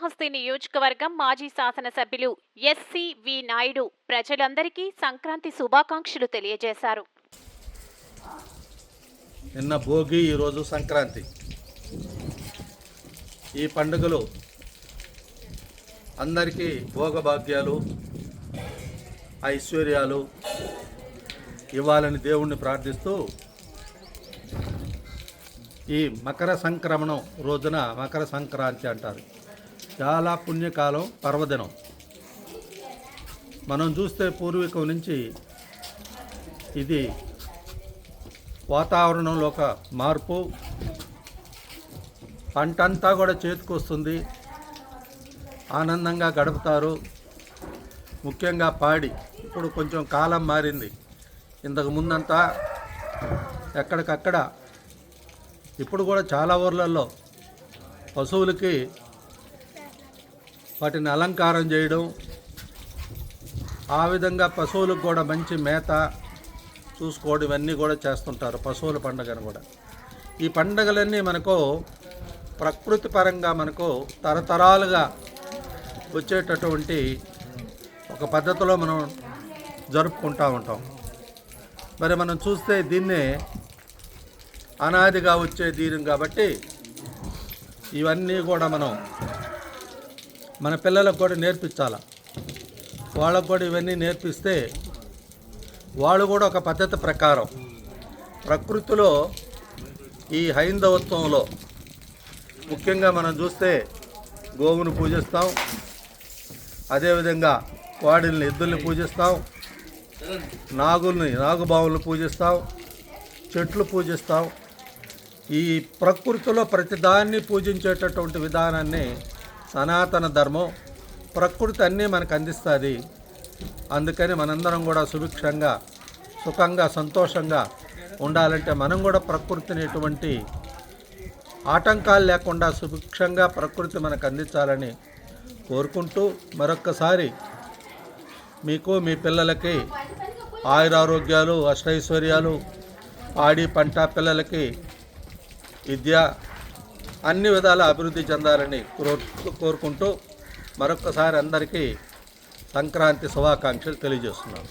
శ్రీకాళహస్తి నియోజకవర్గం మాజీ శాసనసభ్యులు ఎస్సి వి నాయుడు ప్రజలందరికీ సంక్రాంతి శుభాకాంక్షలు తెలియజేశారు. నిన్న భోగి ఈరోజు సంక్రాంతి. ఈ పండుగలు అందరికీ భోగభాగ్యాలు ఐశ్వర్యాలు ఇవ్వాలని దేవుణ్ణి ప్రార్థిస్తూ ఈ మకర సంక్రమణం రోజున మకర సంక్రాంతి అంటారు. చాలా పుణ్యకాలం పర్వదినం. మనం చూస్తే పూర్వీకం నుంచి ఇది వాతావరణంలో ఒక మార్పు. పంట అంతా కూడా చేతికొస్తుంది ఆనందంగా గడుపుతారు. ముఖ్యంగా పాడి. ఇప్పుడు కొంచెం కాలం మారింది. ఇంతకు ముందంతా ఎక్కడికక్కడ ఇప్పుడు కూడా చాలా ఊర్లలో పశువులకి వాటిని అలంకారం చేయడం ఆ విధంగా పశువులకు కూడా మంచి మేత చూసుకోవడం ఇవన్నీ కూడా చేస్తుంటారు పశువుల పండుగను కూడా. ఈ పండుగలన్నీ మనకు ప్రకృతి పరంగా మనకు తరతరాలుగా వచ్చేటటువంటి ఒక పద్ధతిలో మనం జరుపుకుంటూ ఉంటాం. మరి మనం చూస్తే దీన్నే అనాదిగా వచ్చే దీని కాబట్టి ఇవన్నీ కూడా మనం మన పిల్లలకు కూడా నేర్పించాలి? వాళ్ళకు కూడా ఇవన్నీ నేర్పిస్తే వాళ్ళు కూడా ఒక పద్ధతి ప్రకారం ప్రకృతిలో ఈ హైందవత్వంలో ముఖ్యంగా మనం చూస్తే గోవును పూజిస్తాం అదేవిధంగా కోడిల్ని ఎద్దుల్ని పూజిస్తాం నాగుల్ని నాగుబావులను పూజిస్తాం చెట్లు పూజిస్తాం. ఈ ప్రకృతిలో ప్రతిదాన్ని పూజించేటటువంటి విధానాన్ని సనాతన ధర్మం ప్రకృతి అన్నీ మనకు అందిస్తుంది. అందుకని మనందరం కూడా సుభిక్షంగా సుఖంగా సంతోషంగా ఉండాలంటే మనం కూడా ప్రకృతిని ఎటువంటి ఆటంకాలు లేకుండా సుభిక్షంగా ప్రకృతి మనకు అందించాలని కోరుకుంటూ మరొక్కసారి మీకు మీ పిల్లలకి ఆయురారోగ్యాలు అష్టైశ్వర్యాలు ఆడి పంట పిల్లలకి విద్య అన్ని విధాల అభివృద్ధి చెందాలని కోరుకుంటూ మరొక్కసారి అందరికీ సంక్రాంతి శుభాకాంక్షలు తెలియజేస్తున్నాను.